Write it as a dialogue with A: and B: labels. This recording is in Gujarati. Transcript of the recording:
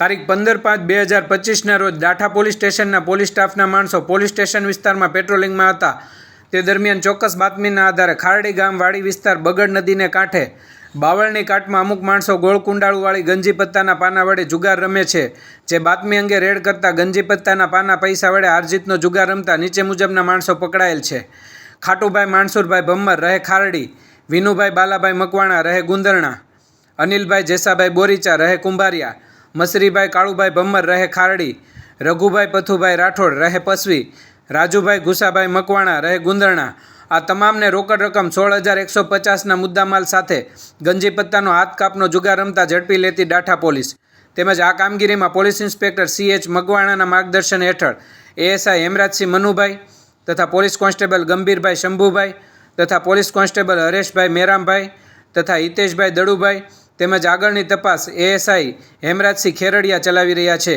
A: તારીખ પંદર પાંચ બે હજાર પચીસના રોજ દાઠા પોલીસ સ્ટેશનના પોલીસ સ્ટાફના માણસો પોલીસ સ્ટેશન વિસ્તારમાં પેટ્રોલિંગમાં હતા. તે દરમિયાન ચોક્કસ બાતમીના આધારે ખારડી ગામ વાડી વિસ્તાર બગડ નદીને કાંઠે બાવળની કાટમાં અમુક માણસો ગોળ કુંડાળુવાળી ગંજી પત્તાના પાના વડે જુગાર રમે છે, જે બાતમી અંગે રેડ કરતા ગંજી પત્તાના પાના પૈસા વડે હારજીતનો જુગાર રમતા નીચે મુજબના માણસો પકડાયેલ છે. ખાટુભાઈ માણસુરભાઈ ભમ્મર, રહે ખારડી, વિનુભાઈ, બાલાભાઈ મકવાણા, રહે ગુંદરણા, અનિલભાઈ, જેસાભાઈ બોરીચા, રહે કુંભારિયા મસરીભાઈ, કાળુભાઈ ભમ્મર રહે ખારડી, રઘુભાઈ પથુભાઈ રાઠોડ રહે પસવી, રાજુભાઈ ગુસાભાઈ મકવાણા રહે ગુંદરણા. આ તમામને રોકડ રકમ સોળ હજાર એકસો પચાસના મુદ્દામાલ સાથે ગંજી પત્તાનો હાથ કાપનો જુગાર રમતા ઝડપી લેતી ડાઠા પોલીસ. તેમજ આ કામગીરીમાં પોલીસ ઇન્સ્પેક્ટર સી એચ મકવાણાના માર્ગદર્શન હેઠળ એએસઆઈ હેમરાજસિંહ મનુભાઈ તથા પોલીસ કોન્સ્ટેબલ ગંભીરભાઈ શંભુભાઈ તથા પોલીસ કોન્સ્ટેબલ હરેશભાઈ મેરામભાઈ તથા હિતેશભાઈ દડુભાઈ તેમજ આગળની તપાસ એએસઆઈ હેમરાજસિંહ ખેરડિયા ચલાવી રહ્યા છે.